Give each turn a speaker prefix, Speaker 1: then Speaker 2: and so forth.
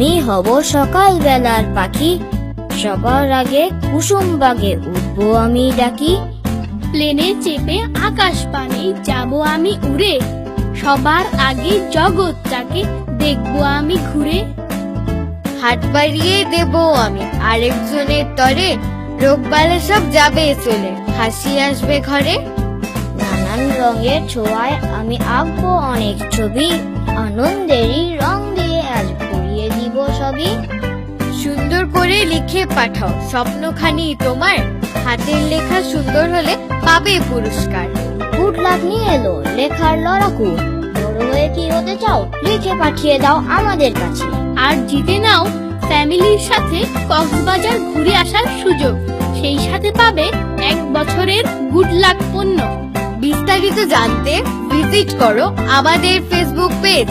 Speaker 1: আমি হব সকাল বেলার পাখি। সবার আগে কুসুম বাগে উঠবো আমি ডাকি।
Speaker 2: প্লেনে চেপে আকাশ পানে যাব আমি উড়ে। সবার আগে জগৎটাকে দেখব আমি ঘুরে।
Speaker 3: হাত বাড়িয়ে দেব আমি আরেকজনের তরে। রোগবালে সব যাবে চলে, হাসি আসবে ঘরে।
Speaker 1: নানান রঙের ছোঁয়ায় আমি আঁকবো অনেক ছবি, আনন্দেরই রং। দিব
Speaker 3: সুন্দর করে লিখে পাঠাও। স্বপ্নখানি তোমার। হাতের লেখা সুন্দর হলে পাবে পুরস্কার।
Speaker 1: গুড লাক নিয়ে এলো। লেখার লড়াকু বড় হয়ে কি হতে চাও লিখে পাঠিয়ে দাও আমাদের কাছে।
Speaker 2: আর জিতে নাও ফ্যামিলির সাথে কক্সবাজার ঘুরে আসার সুযোগ। সেই সাথে পাবে এক বছরের গুড লাক পণ্য।
Speaker 3: বিস্তারিত জানতে ভিজিট করো আমাদের ফেসবুক পেজ।